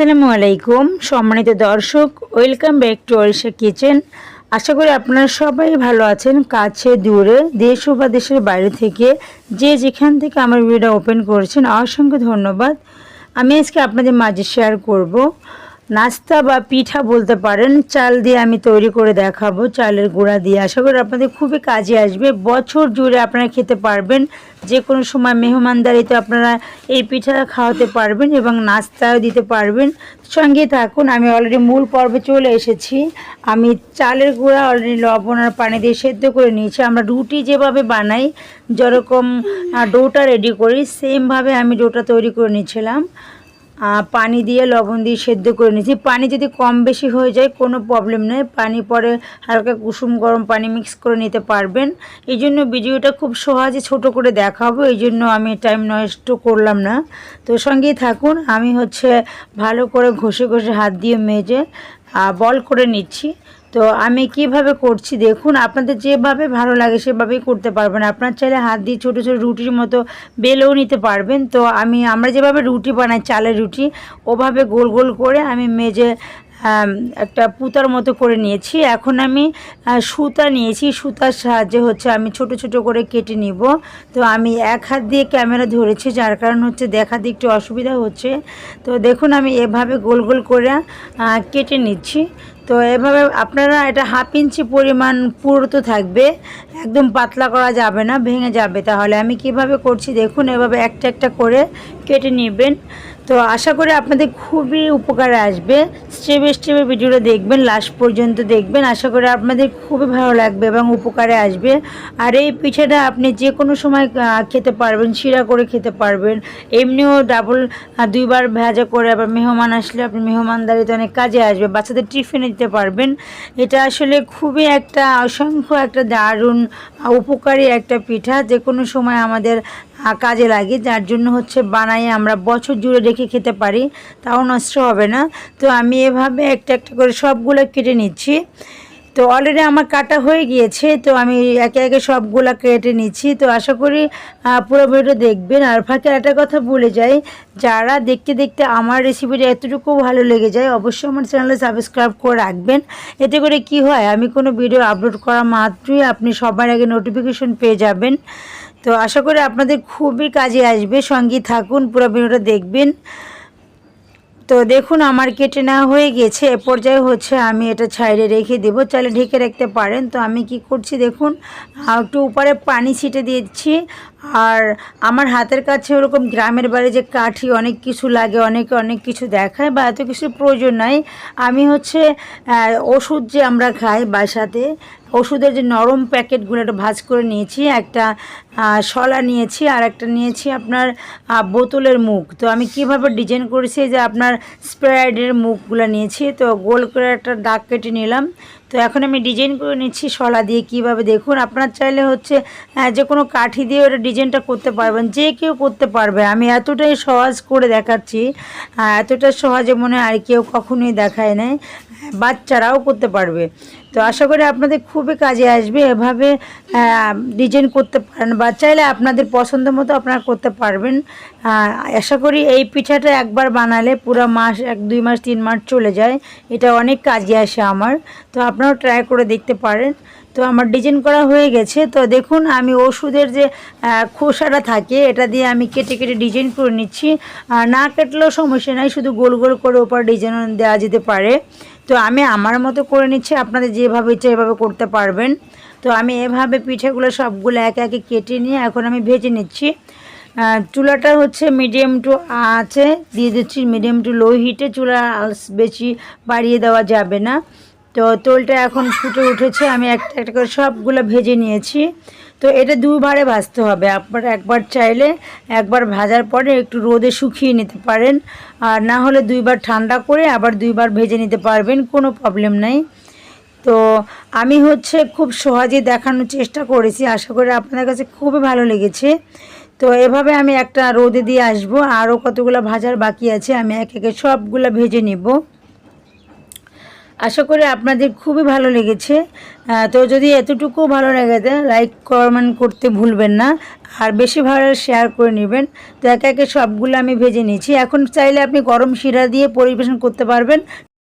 আসসালামু আলাইকুম। সম্মানিত দর্শক, ওয়েলকাম ব্যাক টু অলসা কিচেন। আশা করি আপনারা সবাই ভালো আছেন, কাছে, দূরে, দেশ ও বা দেশের বাইরে থেকে যে যেখান থেকে আমার ভিডিওটা ওপেন করেছেন, অসংখ্য ধন্যবাদ। আমি আজকে আপনাদের মাঝে শেয়ার করব নাস্তা বা পিঠা বলতে পারেন, চাল দিয়ে আমি তৈরি করে দেখাবো, চালের গুঁড়া দিয়ে। আশা করি আপনাদের খুবই কাজে আসবে। বছর জুড়ে আপনারা খেতে পারবেন। যে কোনো সময় মেহমানদারিতে আপনারা এই পিঠা খাওয়াতে পারবেন এবং নাস্তাও দিতে পারবেন। সঙ্গে থাকুন, আমি অলরেডি মূল পর্বে চলে এসেছি। আমি চালের গুঁড়া অলরেডি লবণ আর পানি দিয়ে সেদ্ধ করে নিয়েছি। আমরা রুটি যেভাবে বানাই, যেরকম ডোটা রেডি করি সেমভাবে আমি ডোটা তৈরি করে নিয়েছিলাম। পানি দিয়ে লবণ দিয়ে সেদ্ধ করে নিয়েছি। পানি যদি কম বেশি হয়ে যায়, কোনো প্রবলেম নেই। পানি পরে হালকা কুসুম গরম পানি মিক্স করে নিতে পারবেন। এই জন্য ভিডিওটা খুব সহজে ছোট করে দেখাবো। এই জন্য আমি টাইম নষ্ট করলাম না। তো সঙ্গেই থাকুন, আমি হচ্ছে ভালো করে ঘষে ঘষে হাত দিয়ে মেজে বল করে নিচ্ছি। তো আমি কীভাবে করছি? দেখুন, আপনাদের যেভাবে ভালো লাগে সেভাবেই করতে পারবেন। আপনার চাইলে হাত দিয়ে ছোটো ছোটো রুটির মতো বেলেও নিতে পারবেন। তো আমি, আমরা যেভাবে রুটি বানাই, চালের রুটি, ওভাবে গোল গোল করে আমি মেজে একটা পুতার মতো করে নিয়েছি। এখন আমি সুতা নিয়েছি। সুতার সাহায্যে হচ্ছে আমি ছোট ছোট করে কেটে নিব। তো আমি এক হাত দিয়ে ক্যামেরা ধরেছি, যার কারণ হচ্ছে দেখাতে একটু অসুবিধা হচ্ছে। তো দেখুন, আমি এভাবে গোল গোল করে কেটে নিচ্ছি। তো এভাবে আপনারা এটা হাফ ইঞ্চি পরিমাণ পুরো তো থাকবে, একদম পাতলা করা যাবে না, ভেঙে যাবে। তাহলে আমি কীভাবে করছি দেখুন, এভাবে একটা একটা করে কেটে নেবেন। তো আশা করি আপনাদের খুবই উপকারে আসবে। স্টেপে স্টেপে ভিডিওটা দেখবেন, লাস্ট পর্যন্ত দেখবেন। আশা করি আপনাদের খুবই ভালো লাগবে এবং উপকারে আসবে। আর এই পিঠাটা আপনি যে কোনো সময় খেতে পারবেন, শিরা করে খেতে পারবেন। এমনিও ডাবল দুইবার ভেজা করে আবার মেহমান আসলে আপনি মেহমানদারিতে অনেক কাজে আসবে, বাচ্চাদের টিফিনে দিতে পারবেন। এটা আসলে খুবই একটা অসংখ্য একটা দারুণ উপকারী একটা পিঠা। যে কোনো সময় আমাদের কাজে লাগে, যার জন্য হচ্ছে বানাই আমরা বছর জুড়ে রেখে খেতে পারি, তাও নষ্ট হবে না। তো আমি এভাবে একটা একটা করে সবগুলো কেটে নিচ্ছি। তো অলরেডি আমার কাটা হয়ে গিয়েছে, তো আমি একে একে সবগুলা কেটে নিচ্ছি। তো আশা করি পুরো ভিডিও দেখবেন। আর ফাঁকে একটা কথা বলে যাই, যারা দেখতে দেখতে আমার রেসিপিটা এতটুকু ভালো লেগে যায়, অবশ্যই আমার চ্যানেলে সাবস্ক্রাইব করে রাখবেন। এতে করে কি হয়, আমি কোনো ভিডিও আপলোড করা মাত্রই আপনি সবার আগে নোটিফিকেশন পেয়ে যাবেন। তো আশা করি আপনাদের খুবই কাজে আসবে। সঙ্গে থাকুন, পুরো ভিডিওটা দেখবেন। তো দেখুন, আমার কেটে নেওয়া হয়ে গেছে। এ পর্যায়ে হচ্ছে আমি এটা ছাইড়ে রেখে দেব। চাইলে ঢেকে রাখতে পারেন। তো আমি কি করছি দেখুন একটু উপরে পানি ছিটে দিচ্ছি। আর আমার হাতের কাছে ওরকম গ্রামের বাড়ি যে কাঠি অনেক কিছু লাগে, অনেকে, অনেক কিছু দেখায় বা এত কিছু প্রয়োজন নাই। আমি হচ্ছে ওষুধ যে আমরা খাই বাসাতে, ওষুধের যে নরম প্যাকেটগুলো একটা ভাজ করে নিয়েছি, একটা শলা নিয়েছি আর একটা নিয়েছি আপনার বোতলের মুখ। তো আমি কীভাবে ডিজাইন করেছি যে আপনার স্প্রাইডের মুখগুলো নিয়েছি, তো গোল করে একটা দাগ কেটে নিলাম। তো এখন আমি ডিজাইন করে নিচ্ছি শলা দিয়ে কীভাবে। দেখুন, আপনার চাইলে হচ্ছে যে কোনো কাঠি দিয়ে ওটা ডিজাইনটা করতে পারবেন যে কেউ করতে পারবে। আমি এতটাই সহজ করে দেখাচ্ছি এতটা সহজে মনে আর কেউ কখনোই দেখায় নাই, বাচ্চারাও করতে পারবে। তো আশা করি আপনাদের খুবই কাজে আসবে, এভাবে ডিজাইন করতে পারেন, বা চাইলে আপনাদের পছন্দ মতো আপনারা করতে পারবেন। আশা করি এই পিঠাটা একবার বানালে পুরো মাস, এক, দুই মাস, তিন মাস চলে যায়, এটা অনেক কাজে আসে আমার। তো আপনারাও ট্রাই করে দেখতে পারেন। তো আমার ডিজাইন করা হয়ে গেছে। তো দেখুন, আমি ওষুধের যে খোসাটা থাকে, এটা দিয়ে আমি কেটে কেটে ডিজাইন করে নিচ্ছি। না কাটলেও সমস্যা নাই, শুধু গোল গোল করে ওপর ডিজাইন দেওয়া যেতে পারে। তো আমি আমার মতো করে নিচ্ছি, আপনাদের যেভাবে ইচ্ছে এভাবে করতে পারবেন। তো আমি এভাবে পিঠেগুলো সবগুলো একে একে কেটে নিয়ে এখন আমি ভেজে নিচ্ছি। চুলাটা হচ্ছে মিডিয়াম টু আছে, দিয়ে দিচ্ছি মিডিয়াম টু লো হিটে চুলা বেশি বাড়িয়ে দেওয়া যাবে না। তো তোলটা এখন ফুটে উঠেছে, আমি একটা একটা করে সবগুলো ভেজে নিয়েছি। তো এটা দুবারে ভাজতে হবে, আপনার একবার চাইলে একবার ভাজার পরে একটু রোদে শুকিয়ে নিতে পারেন। আর না হলে দুইবার ঠান্ডা করে আবার দুইবার ভেজে নিতে পারবেন, কোনো প্রবলেম নাই। তো আমি হচ্ছে খুব সহজে দেখানোর চেষ্টা করেছি, আশা করি আপনাদের কাছে খুবই ভালো লেগেছে। তো এভাবে আমি একটা রোদে দিয়ে আসব, আরও কতগুলো ভাজার বাকি আছে, আমি এক একে সবগুলো ভেজে নিব। আশা করি আপনাদের খুবই ভালো লেগেছে। তো যদি এতটুকু ভালো লেগে যায় লাইক কমেন্ট করতে ভুলবেন না। আর বেশি ভালো শেয়ার করে নেবেন। তো একে একে সবগুলো আমি ভেজে নিয়েছি। এখন চাইলে আপনি গরম শিরা দিয়ে পরিবেশন করতে পারবেন।